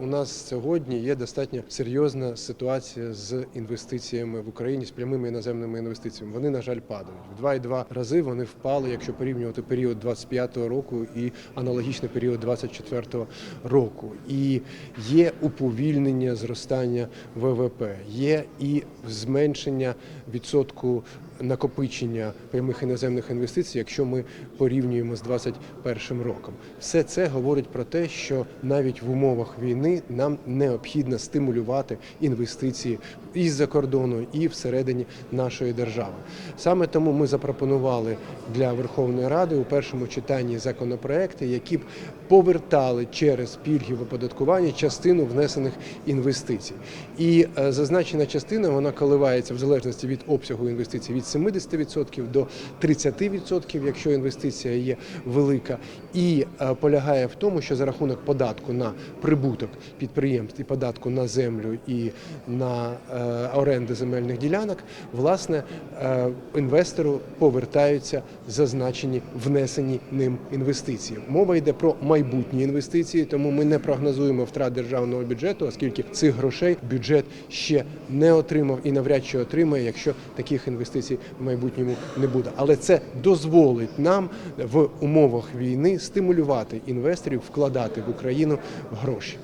у нас сьогодні є достатньо серйозна ситуація з інвестиціями в Україні з прямими іноземними інвестиціями. Вони на жаль падають в 2,2 рази. Вони впали, якщо порівнювати період 25-го року і аналогічний період 24-го року. І є уповільнення зростання ВВП, є і зменшення відсотку накопичення прямих іноземних інвестицій, якщо ми порівнюємо з 2021 роком. Все це говорить про те, що навіть в умовах війни нам необхідно стимулювати інвестиції із-за кордону і всередині нашої держави. Саме тому ми запропонували для Верховної Ради у першому читанні законопроекти, які б повертали через пільги в оподаткуванні частину внесених інвестицій. І е, зазначена частина вона коливається в залежності від обсягу інвестицій від 70% до 30%, якщо інвестиція є велика, і е, полягає в тому, що за рахунок податку на прибуток підприємств і податку на землю і на е, оренди земельних ділянок, власне, е, інвестору повертаються зазначені внесені ним інвестиції. Мова йде про майбутні інвестиції, тому ми не прогнозуємо втрат державного бюджету, оскільки цих грошей бюджет ще не отримав і навряд чи отримає, якщо таких інвестицій в майбутньому не буде. Але це дозволить нам в умовах війни стимулювати інвесторів вкладати в Україну гроші.